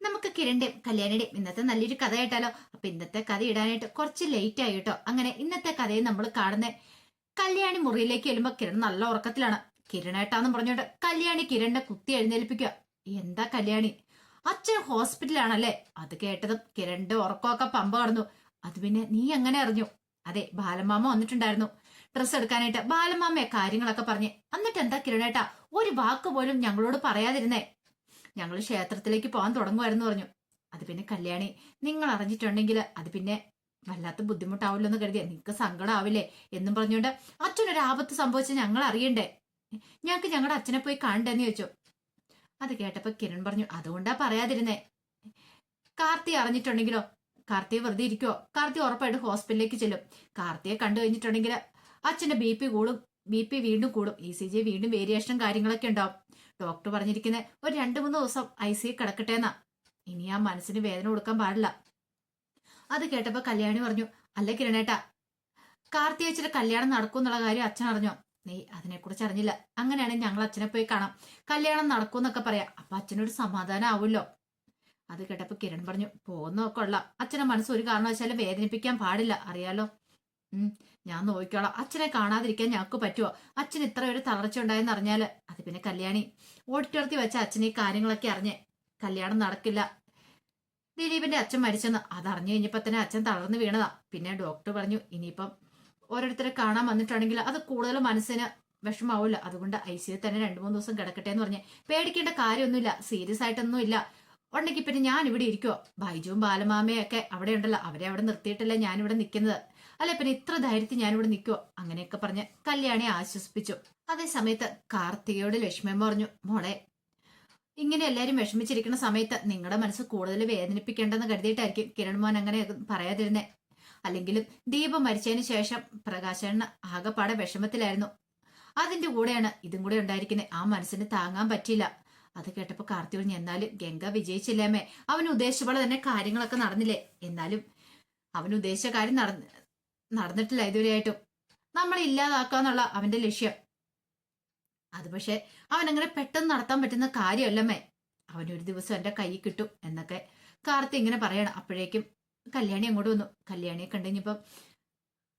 നമുക്ക് കിരണ്ടേം കല്യാണിയുടെയും ഇന്നത്തെ നല്ലൊരു കഥ കേട്ടാലോ അപ്പൊ ഇന്നത്തെ കഥ ഇടാനായിട്ട് കുറച്ച് ലേറ്റ് ആയി കേട്ടോ. അങ്ങനെ ഇന്നത്തെ കഥയെ നമ്മൾ കാണുന്ന കല്യാണി മുറിയിലേക്ക് വരുമ്പോ കിരൺ നല്ല ഉറക്കത്തിലാണ്. കിരണേട്ടാന്ന് പറഞ്ഞോണ്ട് കല്യാണി കിരണിനെ കുത്തി എഴുന്നേൽപ്പിക്കുക എന്താ കല്യാണി? അച്ഛൻ ഹോസ്പിറ്റലാണല്ലേ അത് കേട്ടതും കിരണിന്റെ ഉറക്കമൊക്കെ പമ്പ കടന്നു. അത് പിന്നെ നീ എങ്ങനെ അറിഞ്ഞു? അതെ ബാലമാമ വന്നിട്ടുണ്ടായിരുന്നു. ഡ്രസ്സ് എടുക്കാനായിട്ട് ബാലമാമയെ കാര്യങ്ങളൊക്കെ പറഞ്ഞ്. എന്നിട്ട് എന്താ കിരണേട്ടാ? ഒരു വാക്ക് പോലും ഞങ്ങളോട് പറയാതിരുന്നേ. ഞങ്ങൾ ക്ഷേത്രത്തിലേക്ക് പോകാൻ തുടങ്ങുമായിരുന്നു പറഞ്ഞു. അത് പിന്നെ കല്യാണി നിങ്ങൾ അറിഞ്ഞിട്ടുണ്ടെങ്കിൽ അത് പിന്നെ വല്ലാത്ത ബുദ്ധിമുട്ടാവില്ല എന്ന് കരുതിയ നിങ്ങൾക്ക് സങ്കടമാവില്ലേ എന്നും പറഞ്ഞുകൊണ്ട് അച്ഛനൊരു ആപത്ത് സംഭവിച്ച ഞങ്ങൾ അറിയണ്ടേ? ഞങ്ങൾക്ക് ഞങ്ങളുടെ അച്ഛനെ പോയി കാണണ്ടെന്ന് ചോദിച്ചു. അത് കേട്ടപ്പോ കിരൺ പറഞ്ഞു അതുകൊണ്ടാ പറയാതിരുന്നേ. കാർത്തി അറിഞ്ഞിട്ടുണ്ടെങ്കിലോ? കാർത്തിയെ വെറുതെ ഇരിക്കുവോ? കാർത്തി ഉറപ്പായിട്ട് ഹോസ്പിറ്റലിലേക്ക് ചെല്ലും. കാർത്തിയെ കണ്ടു കഴിഞ്ഞിട്ടുണ്ടെങ്കിൽ അച്ഛന്റെ ബി പി കൂടും ബി പി വീണ്ടും കൂടും ഇ സി ജി വീണ്ടും വേരിയേഷനും കാര്യങ്ങളൊക്കെ ഉണ്ടാവും. ഡോക്ടർ പറഞ്ഞിരിക്കുന്നത് ഒരു രണ്ടു മൂന്ന് ദിവസം ഐ സി കിടക്കട്ടെ എന്നാ ഇനി ആ മനസ്സിന് വേദന കൊടുക്കാൻ പാടില്ല. അത് കേട്ടപ്പോ കല്യാണി പറഞ്ഞു അല്ല കിരണേട്ടാ കാർത്തി അച്ഛന്റെ കല്യാണം നടക്കും എന്നുള്ള കാര്യം അച്ഛൻ അറിഞ്ഞോ? നീ അതിനെക്കുറിച്ച് അറിഞ്ഞില്ല. അങ്ങനെയാണെങ്കിൽ ഞങ്ങൾ അച്ഛനെ പോയി കാണാം. കല്യാണം നടക്കും എന്നൊക്കെ പറയാം. അപ്പൊ അച്ഛനൊരു സമാധാനം ആവുമല്ലോ. അത് കേട്ടപ്പോ കിരൺ പറഞ്ഞു പോകുന്നൊക്കെ ഉള്ള അച്ഛനെ മനസ്സ് ഒരു കാരണവശാലും വേദനിപ്പിക്കാൻ പാടില്ല. അറിയാലോ. ഉം ഞാൻ നോക്കിക്കോളാം. അച്ഛനെ കാണാതിരിക്കാൻ ഞങ്ങൾക്ക് പറ്റുമോ അച്ഛൻ ഇത്ര ഒരു തളർച്ച ഉണ്ടായെന്ന് അറിഞ്ഞാൽ അത് പിന്നെ കല്യാണി. ഓഡിറ്റോറിയത്തിൽ വെച്ച അച്ഛനെ കാര്യങ്ങളൊക്കെ അറിഞ്ഞ് കല്യാണം നടക്കില്ല. ദിലീപിന്റെ അച്ഛൻ മരിച്ചെന്ന് അതറിഞ്ഞു കഴിഞ്ഞപ്പോ തന്നെ അച്ഛൻ തളർന്നു വീണതാ. പിന്നെ ഡോക്ടർ പറഞ്ഞു ഇനിയിപ്പം ഓരോരുത്തരെ കാണാൻ വന്നിട്ടുണ്ടെങ്കിൽ അത് കൂടുതൽ മനസ്സിന് വിഷമാവില്ല അതുകൊണ്ട് ഐ സിയിൽ തന്നെ രണ്ടു മൂന്ന് ദിവസം കിടക്കട്ടെ എന്ന് പറഞ്ഞ് പേടിക്കേണ്ട കാര്യമൊന്നുമില്ല. സീരിയസ് ആയിട്ടൊന്നും ഇല്ല ഉണ്ടെങ്കിൽ പിന്നെ ഞാൻ ഇവിടെ ഇരിക്കുവോ? ബൈജുവും ബാലമാമയും ഒക്കെ അവിടെ ഉണ്ടല്ലോ. അവരെ അവിടെ നിർത്തിയിട്ടല്ല ഞാനിവിടെ നിൽക്കുന്നത് അല്ലെ പിന്നെ ഇത്ര ധൈര്യത്തിൽ ഞാനിവിടെ നിൽക്കുവോ? അങ്ങനെയൊക്കെ പറഞ്ഞ് കല്യാണിയെ ആശ്വസിപ്പിച്ചു. അതേ സമയത്ത് കാർത്തികയോട് ലക്ഷ്മി പറഞ്ഞു മോളെ ഇങ്ങനെ എല്ലാവരും വിഷമിച്ചിരിക്കുന്ന സമയത്ത് നിങ്ങളുടെ മനസ്സ് കൂടുതൽ വേദനിപ്പിക്കേണ്ടെന്ന് കരുതിയിട്ടായിരിക്കും കിരൺ മോൻ അങ്ങനെ പറയാതിരുന്നേ. അല്ലെങ്കിലും ദീപം മരിച്ചതിന് ശേഷം പ്രകാശണ്ണ ആകെപ്പാടെ വിഷമത്തിലായിരുന്നു. അതിന്റെ കൂടെയാണ് ഇതും കൂടെ ഉണ്ടായിരിക്കുന്നത്. ആ മനസ്സിന് താങ്ങാൻ പറ്റിയില്ല. അത് കേട്ടപ്പോൾ കാർത്തി പറഞ്ഞു എന്നാലും ഗംഗ വിജയിച്ചില്ലാമേ അവൻ ഉദ്ദേശിച്ച പോലെ തന്നെ കാര്യങ്ങളൊക്കെ നടന്നില്ലേ? എന്നാലും അവൻ ഉദ്ദേശിച്ച കാര്യം നടന്ന് നടന്നിട്ടില്ല ഇതുവരെയായിട്ടും. നമ്മളെ ഇല്ലാതാക്കാന്നുള്ള അവന്റെ ലക്ഷ്യം. അത് പക്ഷെ അവൻ അങ്ങനെ പെട്ടെന്ന് നടത്താൻ പറ്റുന്ന കാര്യമല്ലമ്മേ. ഒരു ദിവസം എന്റെ കൈ കിട്ടും എന്നൊക്കെ കാർത്തി ഇങ്ങനെ പറയണം. അപ്പോഴേക്കും കല്യാണി അങ്ങോട്ട് വന്നു. കല്യാണിയെ കണ്ടുകഴിഞ്ഞപ്പം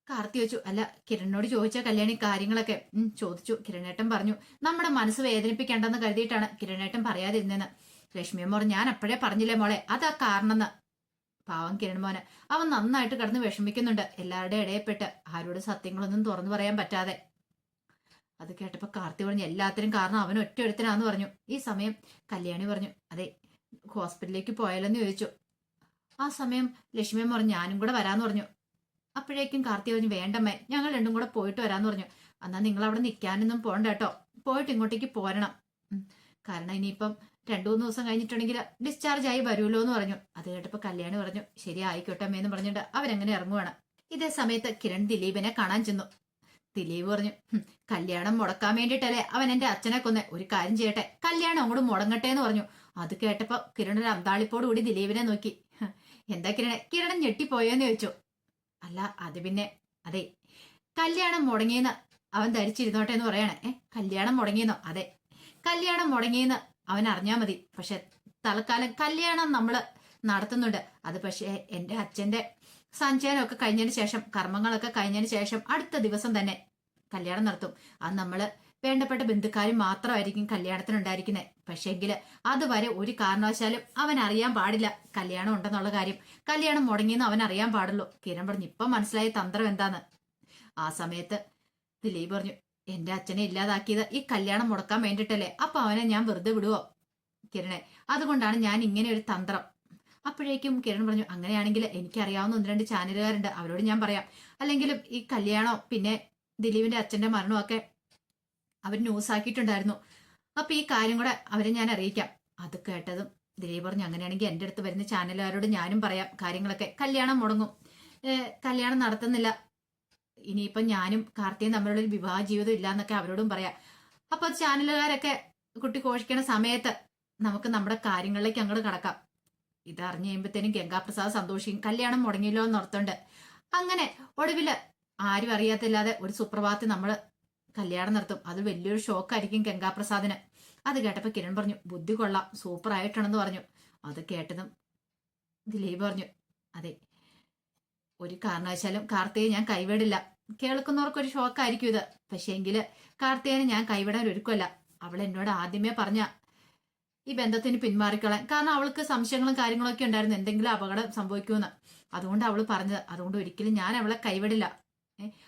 കാർത്തി വെച്ചു അല്ല കിരണിനോട് ചോദിച്ച കല്യാണി കാര്യങ്ങളൊക്കെ? ചോദിച്ചു. കിരണേട്ടൻ പറഞ്ഞു നമ്മുടെ മനസ്സ് വേദനിപ്പിക്കേണ്ടെന്ന് കരുതിയിട്ടാണ് കിരണേട്ടൻ പറയാതിരുന്നെന്ന്. ലക്ഷ്മിയമ്മ പറഞ്ഞു ഞാൻ അപ്പോഴേ പറഞ്ഞില്ലേ മോളെ അതാ കാരണമെന്ന്. പാവം കിരൺ മോന്. അവൻ നന്നായിട്ട് കിടന്ന് വിഷമിക്കുന്നുണ്ട്. എല്ലാവരുടെ ഇടയിൽപ്പെട്ട് ആരോട് സത്യങ്ങളൊന്നും തുറന്നു പറയാൻ പറ്റാതെ. അത് കേട്ടപ്പോ കാർത്തി പറഞ്ഞു എല്ലാത്തിനും കാരണം അവൻ ഒറ്റ പറഞ്ഞു. ഈ സമയം കല്യാണി പറഞ്ഞു അതെ ഹോസ്പിറ്റലിലേക്ക് പോയാലെന്ന് ചോദിച്ചു. ആ സമയം ലക്ഷ്മിയമ്മ പറഞ്ഞു ഞാനും കൂടെ വരാന്ന് പറഞ്ഞു. അപ്പോഴേക്കും കാർത്തി പറഞ്ഞു വേണ്ടമ്മേ ഞങ്ങൾ രണ്ടും കൂടെ പോയിട്ട് വരാന്ന് പറഞ്ഞു. എന്നാ നിങ്ങൾ അവിടെ നിൽക്കാനൊന്നും പോകണ്ട കേട്ടോ. പോയിട്ട് ഇങ്ങോട്ടേക്ക് പോരണം. കാരണം ഇനിയിപ്പം രണ്ടു മൂന്ന് ദിവസം കഴിഞ്ഞിട്ടുണ്ടെങ്കിൽ ഡിസ്ചാർജ് ആയി വരുമല്ലോ എന്ന് പറഞ്ഞു. അത് കേട്ടപ്പോ കല്യാണി പറഞ്ഞു ശരി ആയിക്കോട്ടെ എന്ന് പറഞ്ഞിട്ട് അവരങ്ങനെ ഇറങ്ങുവാണ്. ഇതേ സമയത്ത് കിരൺ ദിലീപിനെ കാണാൻ ചെന്നു. ദിലീപ് പറഞ്ഞു കല്യാണം മുടക്കാൻ വേണ്ടിയിട്ടല്ലേ അവൻ എന്റെ അച്ഛനെ കൊന്നെ. ഒരു കാര്യം ചെയ്യട്ടെ കല്യാണം അങ്ങോട്ട് മുടങ്ങട്ടെ എന്ന് പറഞ്ഞു. അത് കേട്ടപ്പോ കിരൺ ഒരു അന്താളിപ്പോട് കൂടി ദിലീപിനെ നോക്കി. "ഹ്, എന്താ കിരണെ? കിരണൻ ഞെട്ടിപ്പോയോന്ന് ചോദിച്ചു. അല്ല അത് പിന്നെ അതെ കല്യാണം മുടങ്ങിയെന്ന് അവൻ ധരിച്ചിരുന്നോട്ടെ എന്ന് പറയാണ്. ഏ കല്യാണം മുടങ്ങിയെന്നോ? അതെ കല്യാണം മുടങ്ങിയെന്ന് അവൻ അറിഞ്ഞാ മതി. പക്ഷെ തൽക്കാലം കല്യാണം നമ്മൾ നടത്തുന്നുണ്ട്. അത് പക്ഷേ എന്റെ അച്ഛന്റെ സഞ്ചയനമൊക്കെ കഴിഞ്ഞതിന് ശേഷം കർമ്മങ്ങളൊക്കെ കഴിഞ്ഞതിന് ശേഷം അടുത്ത ദിവസം തന്നെ കല്യാണം നടത്തും. അത് നമ്മൾ വേണ്ടപ്പെട്ട ബന്ധുക്കാരും മാത്രമായിരിക്കും കല്യാണത്തിനുണ്ടായിരിക്കുന്നത് പക്ഷേങ്കിൽ അതുവരെ ഒരു കാരണവശാലും അവൻ അറിയാൻ പാടില്ല കല്യാണം ഉണ്ടെന്നുള്ള കാര്യം. കല്യാണം മുടങ്ങിയെന്ന് അവൻ അറിയാൻ പാടുള്ളൂ. കിരൺ പറഞ്ഞു ഇപ്പം മനസ്സിലായ തന്ത്രം എന്താന്ന്? ആ സമയത്ത് ദിലീപ് പറഞ്ഞു എന്റെ അച്ഛനെ ഇല്ലാതാക്കിയത് ഈ കല്യാണം മുടക്കാൻ വേണ്ടിട്ടല്ലേ? അപ്പൊ അവനെ ഞാൻ വെറുതെ വിടുവോ? കിരണെ അതുകൊണ്ടാണ് ഞാൻ ഇങ്ങനെ ഒരു തന്ത്രം. അപ്പോഴേക്കും കിരൺ പറഞ്ഞു അങ്ങനെയാണെങ്കിൽ എനിക്കറിയാവുന്ന ഒന്ന് രണ്ട് ചാനലുകാരുണ്ട്. അവരോട് ഞാൻ പറയാം. അല്ലെങ്കിലും ഈ കല്യാണോ പിന്നെ ദിലീപിന്റെ അച്ഛന്റെ മരണവും ഒക്കെ അവർ ന്യൂസ് ആക്കിയിട്ടുണ്ടായിരുന്നു. അപ്പൊ ഈ കാര്യം കൂടെ അവരെ ഞാൻ അറിയിക്കാം. അത് കേട്ടതും ദിലീപ് പറഞ്ഞു അങ്ങനെയാണെങ്കിൽ എന്റെ അടുത്ത് വരുന്ന ചാനലുകാരോട് ഞാനും പറയാം കാര്യങ്ങളൊക്കെ. കല്യാണം മുടങ്ങും. കല്യാണം നടത്തുന്നില്ല. ഇനിയിപ്പം ഞാനും കാർത്തിയും തമ്മിലുള്ള ഒരു വിവാഹ ജീവിതം ഇല്ല എന്നൊക്കെ അവരോടും പറയാം. അപ്പൊ ചാനലുകാരൊക്കെ കുട്ടി കോഷിക്കണ സമയത്ത് നമുക്ക് നമ്മുടെ കാര്യങ്ങളിലേക്ക് അങ്ങോട്ട് കടക്കാം. ഇത് അറിഞ്ഞു കഴിയുമ്പോഴത്തേനും ഗംഗാപ്രസാദ് സന്തോഷിക്കും. കല്യാണം മുടങ്ങിയല്ലോ എന്ന് ഓർത്തുണ്ട്. അങ്ങനെ ഒടുവിൽ ആരും അറിയാത്തില്ലാതെ ഒരു സുപ്രഭാതത്തിൽ നമ്മൾ കല്യാണം നടത്തും. അത് വലിയൊരു ഷോക്കായിരിക്കും ഗംഗാപ്രസാദിന്. അത് കേട്ടപ്പോൾ കിരൺ പറഞ്ഞു ബുദ്ധി കൊള്ളാം. സൂപ്പർ ആയിട്ടാണെന്ന് പറഞ്ഞു. അത് കേട്ടതും ദിലീപ് പറഞ്ഞു അതെ ഒരു കാരണവശാലും കാർത്തിയെ ഞാൻ കൈവിടില്ല. കേൾക്കുന്നവർക്കൊരു ഷോക്കായിരിക്കും ഇത്. പക്ഷേ എങ്കിൽ കാർത്തികനെ ഞാൻ കൈവിടാൻ ഒരുക്കല്ല അവൾ എന്നോട് ആദ്യമേ പറഞ്ഞ ഈ ബന്ധത്തിന് പിന്മാറിക്കളയാൻ കാരണം അവൾക്ക് സംശയങ്ങളും കാര്യങ്ങളൊക്കെ ഉണ്ടായിരുന്നു. എന്തെങ്കിലും അപകടം സംഭവിക്കുമെന്ന്. അതുകൊണ്ട് അവൾ പറഞ്ഞത്. അതുകൊണ്ട് ഒരിക്കലും ഞാൻ അവളെ കൈവിടില്ല.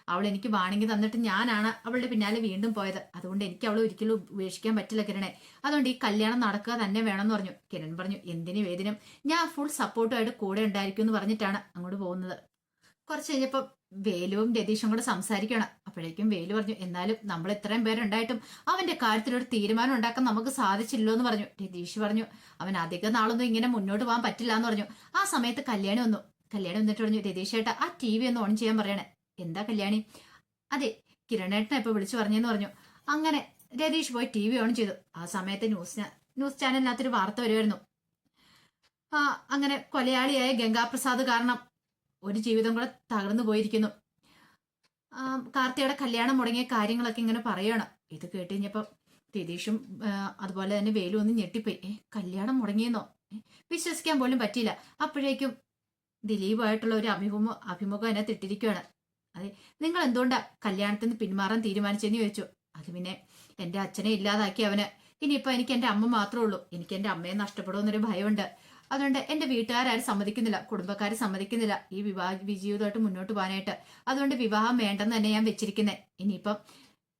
അവൾ എനിക്ക് വാണിങ്ങി തന്നിട്ട് ഞാനാണ് അവളുടെ പിന്നാലെ വീണ്ടും പോയത്. അതുകൊണ്ട് എനിക്ക് അവളെ ഒരിക്കലും ഉപേക്ഷിക്കാൻ പറ്റില്ല കിരണേ. അതുകൊണ്ട് ഈ കല്യാണം നടക്കുക തന്നെ വേണമെന്ന് പറഞ്ഞു. കിരൺ പറഞ്ഞു എന്തിനും ഏതിനും ഞാൻ ഫുൾ സപ്പോർട്ടുമായിട്ട് കൂടെ ഉണ്ടായിരിക്കും എന്ന് പറഞ്ഞിട്ടാണ് അങ്ങോട്ട് പോകുന്നത്. കുറച്ച് കഴിഞ്ഞപ്പോൾ വേലുവും രതീഷും കൂടെ സംസാരിക്കണം അപ്പോഴേക്കും വേലു പറഞ്ഞു എന്നാലും നമ്മൾ ഇത്രയും പേരുണ്ടായിട്ടും അവന്റെ കാര്യത്തിൽ ഒരു തീരുമാനം ഉണ്ടാക്കാൻ നമുക്ക് സാധിച്ചില്ലോ എന്ന് പറഞ്ഞു. രതീഷ് പറഞ്ഞു അവൻ അധിക നാളൊന്നും ഇങ്ങനെ മുന്നോട്ട് പോകാൻ പറ്റില്ല എന്ന് പറഞ്ഞു. ആ സമയത്ത് കല്യാണി വന്നു. കല്യാണി വന്നിട്ട് പറഞ്ഞു രതീഷ് ഏട്ടാ ആ ടി വി ഒന്ന് ഓൺ ചെയ്യാൻ പറയണേ. എന്താ കല്യാണി? അതെ കിരണേട്ടനെ ഇപ്പൊ വിളിച്ചു പറഞ്ഞെന്ന് പറഞ്ഞു. അങ്ങനെ. രതീഷ് പോയി ടി വി ഓൺ ചെയ്തു. ആ സമയത്ത് ന്യൂസ് ന്യൂസ് ചാനലിനകത്തൊരു വാർത്ത വരുമായിരുന്നു അങ്ങനെ കൊലയാളിയായ ഗംഗാപ്രസാദ് കാരണം ഒരു ജീവിതം കൂടെ തകർന്നു പോയിരിക്കുന്നു. കാർത്തിയുടെ കല്യാണം മുടങ്ങിയ കാര്യങ്ങളൊക്കെ ഇങ്ങനെ പറയണം. ഇത് കേട്ട് കഴിഞ്ഞപ്പം രതീഷും അതുപോലെ തന്നെ വേലും ഒന്ന് ഞെട്ടിപ്പോയി. കല്യാണം മുടങ്ങിയെന്നോ? വിശ്വസിക്കാൻ പോലും പറ്റിയില്ല. അപ്പോഴേക്കും ദിലീപായിട്ടുള്ള ഒരു അഭിമുഖം അഭിമുഖം എന്നെ തിട്ടിരിക്കുകയാണ് അതെ നിങ്ങൾ എന്തുകൊണ്ടാ കല്യാണത്തിന് പിന്മാറാൻ തീരുമാനിച്ചെന്ന് ചോദിച്ചു. അത് പിന്നെ എന്റെ അച്ഛനെ ഇല്ലാതാക്കി അവന്. ഇനിയിപ്പോൾ എനിക്ക് എന്റെ അമ്മ മാത്രമേ ഉള്ളൂ. എനിക്ക് എന്റെ അമ്മയെ നഷ്ടപ്പെടുമെന്നൊരു ഭയമുണ്ട്. അതുകൊണ്ട് എന്റെ വീട്ടുകാരും സമ്മതിക്കുന്നില്ല കുടുംബക്കാർ സമ്മതിക്കുന്നില്ല. ഈ വിവാഹ വിജീവിതമായിട്ട് മുന്നോട്ട് പോകാനായിട്ട്. അതുകൊണ്ട് വിവാഹം വേണ്ടെന്ന് തന്നെ ഞാൻ വെച്ചിരിക്കുന്നത് ഇനിയിപ്പം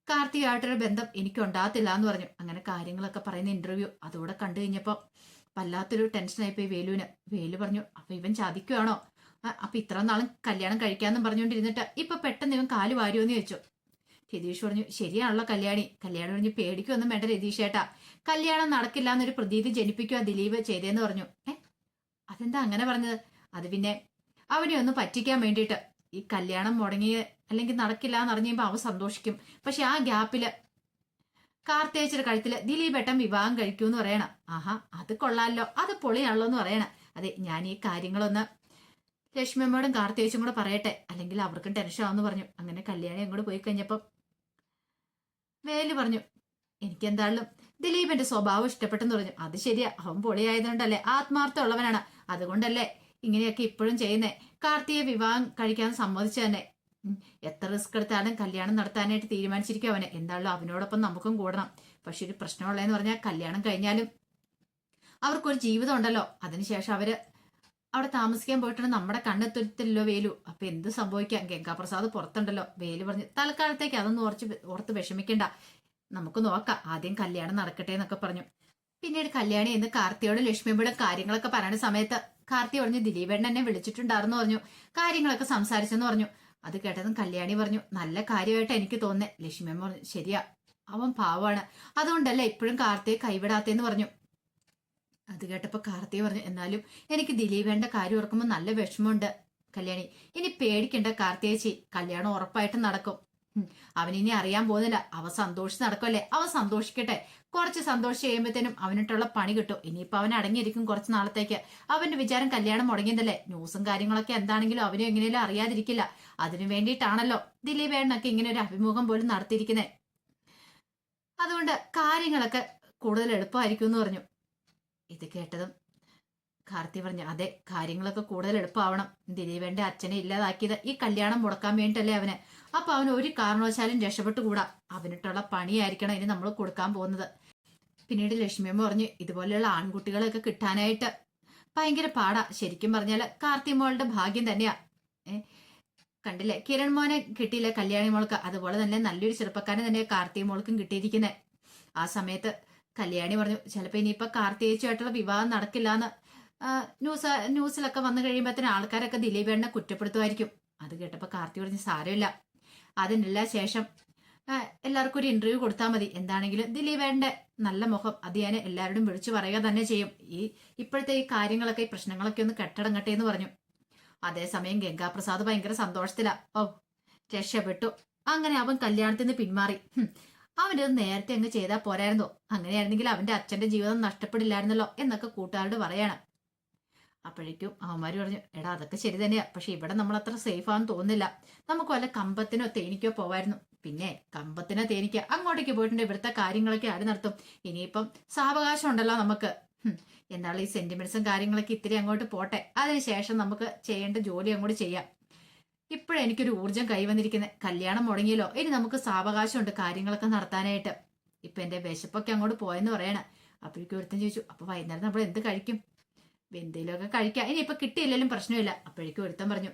കാർത്തികമായിട്ടൊരു ബന്ധം എനിക്ക് ഉണ്ടാകത്തില്ല എന്ന് പറഞ്ഞു. അങ്ങനെ കാര്യങ്ങളൊക്കെ പറയുന്ന ഇന്റർവ്യൂ അതോടെ കണ്ടു കഴിഞ്ഞപ്പോൾ വല്ലാത്തൊരു ടെൻഷനായിപ്പോയി വേലുവിന്. വേലു പറഞ്ഞു അപ്പൊ ഇവൻ ചതിക്കുവാണോ? അപ്പൊ ഇത്ര നാളും കല്യാണം കഴിക്കാന്നും പറഞ്ഞുകൊണ്ടിരുന്നിട്ട് ഇപ്പൊ പെട്ടെന്ന് ഇവൻ കാൽ വാരുമെന്ന് ചോദിച്ചു. രതീഷ് പറഞ്ഞു ശരിയാണല്ലോ കല്യാണി. കല്യാണം പറഞ്ഞു പേടിക്കൊന്നും വേണ്ട രതീഷ് കല്യാണം നടക്കില്ല എന്നൊരു പ്രതീതി ജനിപ്പിക്കുക ദിലീപ് ചെയ്തേന്ന് പറഞ്ഞു. ഏ അതെന്താ അങ്ങനെ പറഞ്ഞത്? അത് പിന്നെ അവനെ ഒന്ന് പറ്റിക്കാൻ വേണ്ടിയിട്ട് ഈ കല്യാണം മുടങ്ങി അല്ലെങ്കിൽ നടക്കില്ല എന്ന് അറിഞ്ഞു അവൻ സന്തോഷിക്കും. പക്ഷെ ആ ഗ്യാപ്പിൽ കാർത്തേച്ചിയുടെ കഴുത്തിൽ ദിലീപ് ഏട്ടൻ വിവാഹം കഴിക്കൂന്ന് പറയണം. ആഹാ അത് കൊള്ളാലോ അത് പൊളിയാണല്ലോ എന്ന് പറയണം. അതെ ഞാൻ ഈ കാര്യങ്ങളൊന്ന് ലക്ഷ്മിയമ്മയോടും കാർത്തേച്ചും കൂടെ പറയട്ടെ. അല്ലെങ്കിൽ അവർക്കും ടെൻഷൻ ആവെന്ന് പറഞ്ഞു. അങ്ങനെ കല്യാണി അങ്ങോട്ട് പോയി കഴിഞ്ഞപ്പം വേലു പറഞ്ഞു എനിക്ക് എന്തായാലും ദിലീപിന്റെ സ്വഭാവം ഇഷ്ടപ്പെട്ടെന്ന് പറഞ്ഞു. അത് ശരിയാ അവൻ പൊളിയായതുകൊണ്ടല്ലേ. ആത്മാർത്ഥം ഉള്ളവനാണ് അതുകൊണ്ടല്ലേ ഇങ്ങനെയൊക്കെ ഇപ്പോഴും ചെയ്യുന്നേ? കാർത്തിയെ വിവാഹം കഴിക്കാൻ സമ്മതിച്ചു തന്നെ. എത്ര റിസ്ക് എടുത്താലും കല്യാണം നടത്താനായിട്ട് തീരുമാനിച്ചിരിക്കും അവനെ. എന്താണല്ലോ അവനോടൊപ്പം നമുക്കും കൂടണം. പക്ഷെ ഒരു പ്രശ്നമുള്ളതെന്ന് പറഞ്ഞാൽ കല്യാണം കഴിഞ്ഞാലും അവർക്കൊരു ജീവിതം ഉണ്ടല്ലോ അതിനുശേഷം അവർ അവിടെ താമസിക്കാൻ പോയിട്ടുണ്ട്. നമ്മുടെ കണ്ണെത്തുരുത്തില്ലോ വേലു. അപ്പൊ എന്ത് സംഭവിക്കാം? ഗംഗാപ്രസാദ് പുറത്തുണ്ടല്ലോ. വേലു പറഞ്ഞു തൽക്കാലത്തേക്ക് അതൊന്നും ഓർച്ച് ഓർത്ത് വിഷമിക്കണ്ട. നമുക്ക് നോക്കാം ആദ്യം കല്യാണം നടക്കട്ടെ എന്നൊക്കെ പറഞ്ഞു. പിന്നീട് കല്യാണി എന്ന് കാർത്തിയോടും ലക്ഷ്മിയോടും കാര്യങ്ങളൊക്കെ പറയുന്ന സമയത്ത് കാർത്തി പറഞ്ഞു ദിലീപേണ്ണ എന്നെ വിളിച്ചിട്ടുണ്ടായിരുന്നു പറഞ്ഞു. കാര്യങ്ങളൊക്കെ സംസാരിച്ചെന്ന് പറഞ്ഞു. അത് കേട്ടതും കല്യാണി പറഞ്ഞു നല്ല കാര്യമായിട്ട് എനിക്ക് തോന്നേ ലക്ഷ്മിയമ്മ പറഞ്ഞു ശരിയാ അവൻ പാവാണ്. അതുകൊണ്ടല്ലേ ഇപ്പോഴും കാർത്തിയെ കൈവിടാത്തേന്ന് പറഞ്ഞു. അത് കേട്ടപ്പോ കാർത്തി പറഞ്ഞു എന്നാലും എനിക്ക് ദിലീപേണ്ട കാര്യം ഓർക്കുമ്പോൾ നല്ല വിഷമമുണ്ട് കല്യാണി. ഇനി പേടിക്കണ്ട കാർത്തിയേച്ചി കല്യാണം ഉറപ്പായിട്ടും നടക്കും. അവനിനി അറിയാൻ പോകുന്നില്ല. അവ സന്തോഷിച്ച് നടക്കല്ലേ അവൻ സന്തോഷിക്കട്ടെ. കുറച്ച് സന്തോഷം ചെയ്യുമ്പോഴത്തേനും അവനിട്ടുള്ള പണി കിട്ടും. ഇനിയിപ്പോ അവൻ അടങ്ങിയിരിക്കും കുറച്ച് നാളത്തേക്ക്. അവന്റെ വിചാരം കല്യാണം മുടങ്ങിയതല്ലേ? ന്യൂസും കാര്യങ്ങളൊക്കെ എന്താണെങ്കിലും അവനും എങ്ങനെയും അറിയാതിരിക്കില്ല. അതിനു വേണ്ടിയിട്ടാണല്ലോ ദിലീപേണ്ണൊക്കെ ഇങ്ങനെ ഒരു അഭിമുഖം പോലും നടത്തിയിരിക്കുന്നത് അതുകൊണ്ട് കാര്യങ്ങളൊക്കെ കൂടുതൽ എളുപ്പമായിരിക്കും എന്ന് പറഞ്ഞു. ഇത് കേട്ടതും കാർത്തി പറഞ്ഞു അതെ കാര്യങ്ങളൊക്കെ കൂടുതൽ എളുപ്പമാവണം. ദിലീപന്റെ അച്ഛനെ ഇല്ലാതാക്കിയത് ഈ കല്യാണം മുടക്കാൻ വേണ്ടിട്ടല്ലേ അവന്. അപ്പൊ അവന് ഒരു കാരണവശാലും രക്ഷപ്പെട്ടുകൂടാ. അവനിട്ടുള്ള പണിയായിരിക്കണം ഇനി നമ്മൾ കൊടുക്കാൻ പോകുന്നത്. പിന്നീട് ലക്ഷ്മിയമ്മ പറഞ്ഞു ഇതുപോലെയുള്ള ആൺകുട്ടികളെയൊക്കെ കിട്ടാനായിട്ട് ഭയങ്കര പാടാ. ശരിക്കും പറഞ്ഞാൽ കാർത്തി മോളുടെ ഭാഗ്യം തന്നെയാ. കണ്ടില്ലേ? കിരൺ മോനെ കിട്ടിയില്ല കല്യാണി മോൾക്ക്? അതുപോലെ തന്നെ നല്ലൊരു ചെറുപ്പക്കാരൻ തന്നെ കാർത്തി മോൾക്കും കിട്ടിയിരിക്കുന്നത് ആ സമയത്ത് കല്യാണി പറഞ്ഞു ചിലപ്പോ ഇനിയിപ്പൊ കാർത്തി ചേച്ചിയായിട്ടുള്ള വിവാഹം നടക്കില്ലാന്ന് ആ, ന്യൂസ് ന്യൂസിലൊക്കെ വന്നു കഴിയുമ്പോഴത്തേന് ആൾക്കാരൊക്കെ ദിലീപേണ്ണെ കുറ്റപ്പെടുത്തുമായിരിക്കും. അത് കേട്ടപ്പോൾ കാർത്തി പറഞ്ഞ് സാരമില്ല. അതിനെല്ലാം ശേഷം. എല്ലാവർക്കും ഒരു ഇന്റർവ്യൂ കൊടുത്താൽ മതി. എന്താണെങ്കിലും ദിലീപേണ്ണന്റെ നല്ല മുഖം അത് ഞാൻ എല്ലാവരോടും വിളിച്ചു പറയുക തന്നെ ചെയ്യും. ഈ ഇപ്പോഴത്തെ ഈ കാര്യങ്ങളൊക്കെ ഈ പ്രശ്നങ്ങളൊക്കെ ഒന്ന് കെട്ടടങ്ങട്ടെ എന്ന് പറഞ്ഞു. അതേസമയം ഗംഗാപ്രസാദ് ഭയങ്കര സന്തോഷത്തിലാ. ഓ രക്ഷപ്പെട്ടു. അങ്ങനെ അവൻ കല്യാണത്തിൽ നിന്ന് പിന്മാറി. അവന്റെ നേരത്തെ അങ്ങ് ചെയ്താൽ പോരായിരുന്നോ? അങ്ങനെയായിരുന്നെങ്കിൽ അവന്റെ അച്ഛന്റെ ജീവിതം നഷ്ടപ്പെടില്ലായിരുന്നല്ലോ എന്നൊക്കെ കൂട്ടുകാരോട് പറയാണ്. അപ്പോഴേക്കും അവന്മാര് പറഞ്ഞു എടാ അതൊക്കെ ശരി തന്നെയാ. പക്ഷെ ഇവിടെ നമ്മൾ അത്ര സേഫ് ആണെന്ന് തോന്നുന്നില്ല. നമുക്ക് വല്ല കമ്പത്തിനോ തേനിക്കോ പോവായിരുന്നു. പിന്നെ കമ്പത്തിനോ തേനിക്ക അങ്ങോട്ടേക്ക് പോയിട്ടുണ്ട്. ഇവിടുത്തെ കാര്യങ്ങളൊക്കെ ആര് നടത്തും? ഇനിയിപ്പം സാവകാശം ഉണ്ടല്ലോ നമുക്ക്. എന്നാൽ ഈ സെന്റിമെന്റ്സും കാര്യങ്ങളൊക്കെ ഇത്തിരി അങ്ങോട്ട് പോട്ടെ. അതിനുശേഷം നമുക്ക് ചെയ്യേണ്ട ജോലി അങ്ങോട്ട് ചെയ്യാം. ഇപ്പോഴെനിക്കൊരു എനിക്കൊരു ഊർജം കൈവന്നിരിക്കുന്നത് കല്യാണം മുടങ്ങിയല്ലോ. ഇനി നമുക്ക് സാവകാശമുണ്ട് കാര്യങ്ങളൊക്കെ നടത്താനായിട്ട്. ഇപ്പൊ എന്റെ വിശപ്പൊക്കെ അങ്ങോട്ട് പോയെന്ന് പറയണ. അപ്പോഴേക്കും ഒരുത്തൻ ചോദിച്ചു അപ്പൊ വൈകുന്നേരം നമ്മൾ എന്ത് കഴിക്കും? എന്തെങ്കിലുമൊക്കെ കഴിക്കാം. ഇനി ഇപ്പൊ കിട്ടിയില്ലെങ്കിലും പ്രശ്നമില്ല. അപ്പോഴേക്കും ഒരുത്തം പറഞ്ഞു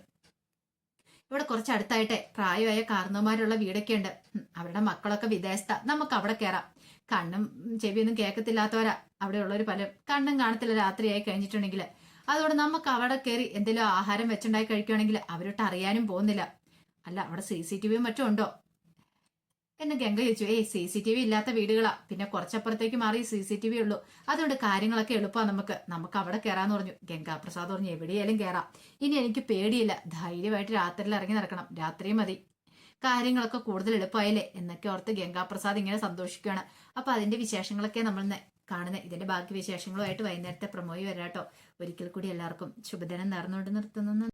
ഇവിടെ കുറച്ച് അടുത്തായിട്ടെ. പ്രായമായ കാർന്നോമാരുള്ള വീടൊക്കെ ഉണ്ട്. അവരുടെ മക്കളൊക്കെ വിദേശത്ത. നമുക്ക് അവിടെ കയറാം കണ്ണും ചെവിയൊന്നും കേൾക്കത്തില്ലാത്തവരാ അവിടെയുള്ളവർ പലരും കണ്ണും കാണത്തില്ല. രാത്രിയായി കഴിഞ്ഞിട്ടുണ്ടെങ്കിൽ അതുകൊണ്ട് നമുക്ക് അവിടെ കയറി എന്തെങ്കിലും ആഹാരം വെച്ചുണ്ടായി കഴിക്കുകയാണെങ്കിൽ അവരോട്ട് അറിയാനും പോകുന്നില്ല. അല്ല അവിടെ സി സി ടി വിയും മറ്റും ഉണ്ടോ? എന്ന് ഗംഗ ചോദിച്ചു ഏയ് സി സി ടി വി ഇല്ലാത്ത വീടുകളാ. പിന്നെ കുറച്ചപ്പുറത്തേക്ക് മാറി സി സി ടി വി ഉള്ളൂ. അതുകൊണ്ട് കാര്യങ്ങളൊക്കെ എളുപ്പമാണ് നമുക്ക്. നമുക്ക് അവിടെ കയറാന്ന് പറഞ്ഞു. ഗംഗാപ്രസാദ് പറഞ്ഞു എവിടെയായാലും കയറാം ഇനി എനിക്ക് പേടിയില്ല. ധൈര്യമായിട്ട് രാത്രിയിൽ ഇറങ്ങി നടക്കണം. രാത്രി മതി. കാര്യങ്ങളൊക്കെ കൂടുതൽ എളുപ്പമായില്ലേ? എന്നൊക്കെ ഓർത്ത് ഗംഗാപ്രസാദ് ഇങ്ങനെ സന്തോഷിക്കുകയാണ്. അപ്പൊ അതിന്റെ വിശേഷങ്ങളൊക്കെ നമ്മൾ കാണുന്നത് ഇതിന്റെ ബാക്കി വിശേഷങ്ങളുമായിട്ട് വൈകുന്നേരത്തെ പ്രമോയി വരാട്ടോ. ഒരിക്കൽ കൂടി എല്ലാവർക്കും ശുഭദിനം നേർന്നുകൊണ്ട് നിർത്തുന്നു.